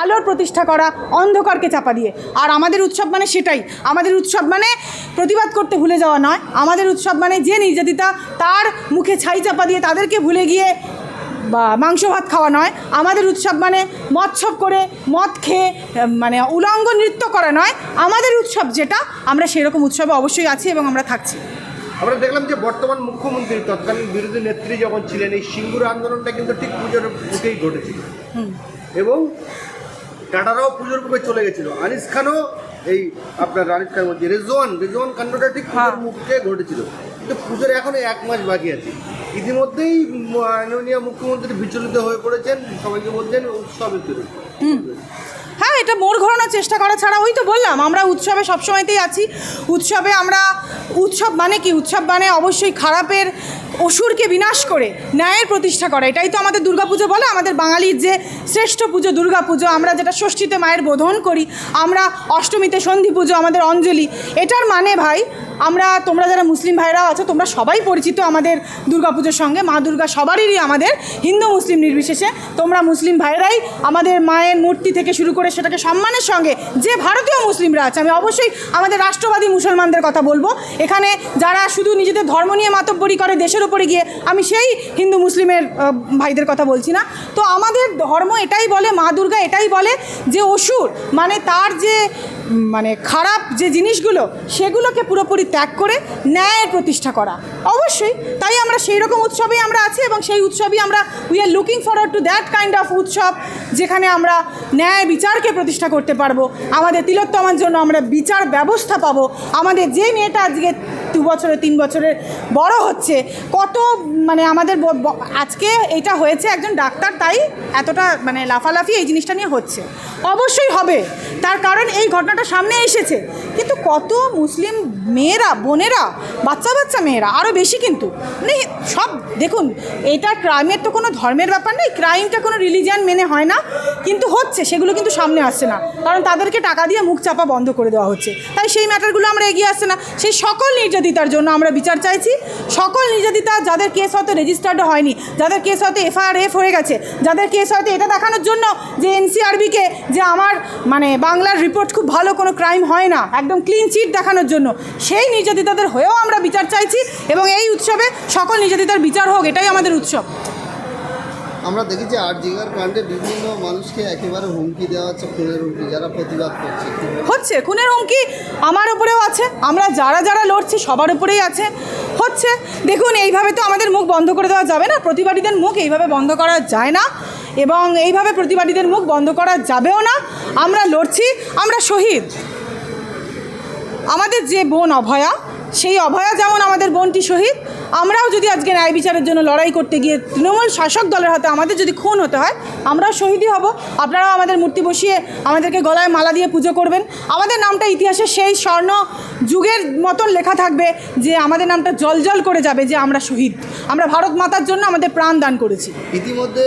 আলোর প্রতিষ্ঠা করা অন্ধকারকে চাপা দিয়ে। আর আমাদের উৎসব মানে সেটাই। আমাদের উৎসব মানে প্রতিবাদ করতে ভুলে যাওয়া নয়। আমাদের উৎসব মানে যে নির্যাতিতা তার মুখে ছাই চাপা দিয়ে তাদেরকে ভুলে গিয়ে বা মাংস ভাত খাওয়া নয়। আমাদের উৎসব মানে মৎসব করে মদ খেয়ে মানে উলঙ্গ নৃত্য করা নয়। আমাদের উৎসব যেটা আমরা সেরকম উৎসবে অবশ্যই আছি এবং আমরা থাকছি। আমরা দেখলাম যে বর্তমান মুখ্যমন্ত্রী তৎকালীন বিরোধী নেত্রী যখন ছিলেন এই সিঙ্গুর আন্দোলনটা কিন্তু ঠিক পুজোর মুখেই ঘটেছিল। এবং টাটারাও পুজোর মুখে চলে গেছিল। আনিস খানও এই আপনার আনিস খান বলছি রেজওয়ান রেজওয়ান কাণ্ডটা ঠিক পুজোর হ্যাঁ। মুখে ঘটেছিল। কিন্তু পুজোর এখনও এক মাস বাকি আছে। ইতিমধ্যেই মাননীয় মুখ্যমন্ত্রী বিচলিত হয়ে পড়েছেন সবাইকে বলছেন উৎসবের তৈরি হ্যাঁ এটা মোড় ঘোরানোর চেষ্টা করা ছাড়া ওই তো বললাম, আমরা উৎসবে সবসময়তেই আছি। উৎসবে আমরা উৎসব মানে কি? উৎসব মানে অবশ্যই খারাপের অসুরকে বিনাশ করে ন্যায়ের প্রতিষ্ঠা করা। এটাই তো আমাদের দুর্গাপুজো বলে, আমাদের বাঙালির যে শ্রেষ্ঠ পুজো দুর্গাপুজো, আমরা যেটা ষষ্ঠীতে মায়ের বোধন করি, আমরা অষ্টমীতে সন্ধি পুজো আমাদের অঞ্জলি, এটার মানে ভাই আমরা, তোমরা যারা মুসলিম ভাইরাও আছো, তোমরা সবাই পরিচিত আমাদের দুর্গাপুজোর সঙ্গে। মা দুর্গা সবারই আমাদের হিন্দু মুসলিম নির্বিশেষে। তোমরা মুসলিম ভাইরাই আমাদের মায়ের মূর্তি থেকে শুরু করে সেটাকে সম্মানের সঙ্গে যে ভারতীয় মুসলিমরা আছে, আমি অবশ্যই আমাদের রাষ্ট্রবাদী মুসলমানদের কথা বলব। এখানে যারা শুধু নিজেদের ধর্ম নিয়ে মাতব্বরি করে দেশের উপরে গিয়ে, আমি সেই হিন্দু মুসলিমের ভাইদের কথা বলছি না। তো আমাদের ধর্ম এটাই বলে, মা দুর্গা এটাই বলে যে অসুর মানে তার যে মানে খারাপ যে জিনিসগুলো সেগুলোকে পুরোপুরি ত্যাগ করে ন্যায়ের প্রতিষ্ঠা করা। অবশ্যই তাই আমরা সেই রকম উৎসবেই আমরা আছি এবং সেই উৎসবই আমরা we are looking forward to that kind of উৎসব যেখানে আমরা ন্যায় বিচারকে প্রতিষ্ঠা করতে পারব। আমাদের তিলোত্তমার জন্য আমরা বিচার ব্যবস্থা পাবো। আমাদের যে মেয়েটা আজকে দু বছরের তিন বছরের বড় হচ্ছে, কত মানে আমাদের আজকে এটা হয়েছে একজন ডাক্তার, তাই এতটা মানে লাফালাফি এই জিনিসটা নিয়ে হচ্ছে। অবশ্যই হবে। তার কারণ এই ঘটনাটা সামনে এসেছে। কিন্তু কত মুসলিম মেয়েরা, বোনেরা বাচ্চা বাচ্চা মেয়েরা আরও বেশি কিন্তু। মানে সব, দেখুন, এটা ক্রাইমের তো কোনো ধর্মের ব্যাপার নেই ক্রাইমটা কোনো রিলিজিয়ান মেনে হয় না। কিন্তু হচ্ছে, সেগুলো কিন্তু সামনে আসছে না। কারণ তাদেরকে টাকা দিয়ে মুখ চাপা বন্ধ করে দেওয়া হচ্ছে। তাই সেই ম্যাটারগুলো আমরা এগিয়ে আসছে না। সেই সকল নির্যাতিতার জন্য আমরা বিচার চাইছি। সকল নির্যাতিতা যাদের কেস হয়তো রেজিস্টার্ড হয়নি, যাদের কেস হয়তো এফআইআর এফ হয়ে গেছে, যাদের কেস হয়তো এটা দেখানোর জন্য যে এনসিআরবিকে যে আমার মানে বাংলার রিপোর্ট খুব ভালো কোনো ক্রাইম হয় না একদম ক্লিন চিট দেখানোর জন্য। সেই নির্যাতিতাদের হয়েও আমরা বিচার চাইছি এবং এই উৎসবে সকল নির্যাতিতার বিচার হোক এটাই আমাদের উৎসব। আমরা দেখেছি আট জিগার কাণ্ডে বিভিন্ন মানুষকে একেবারে হুমকি দেওয়া হচ্ছে খুনের হুমকি যারা প্রতিবাদ করছে। হচ্ছে খুনের হুমকি আমার উপরেও আছে আমরা যারা যারা লড়ছি সবার উপরেই আছে। হচ্ছে দেখুন এইভাবে তো আমাদের মুখ বন্ধ করে দেওয়া যাবে না প্রতিবাদীদের মুখ এইভাবে বন্ধ করা যায় না। এবং এইভাবে প্রতিবাদীদের মুখ বন্ধ করা যাবেও না। আমরা লড়ছি, আমরা শহীদ। আমাদের যে বোন অভয়া, সেই অভয়া যেমন আমাদের বোনটি শহীদ, আমরাও যদি আজকে ন্যায় বিচারের জন্য লড়াই করতে গিয়ে তৃণমূল শাসক দলের হাতে আমাদের যদি খুন হতে হয়, আমরাও শহীদই হব। আপনারাও আমাদের মূর্তি বসিয়ে আমাদেরকে গলায় মালা দিয়ে পুজো করবেন। আমাদের নামটা ইতিহাসে সেই স্বর্ণ যুগের মতন লেখা থাকবে যে আমাদের নামটা জল করে যাবে যে আমরা শহীদ। আমরা ভারত মাতার জন্য আমাদের প্রাণ দান করেছি। ইতিমধ্যে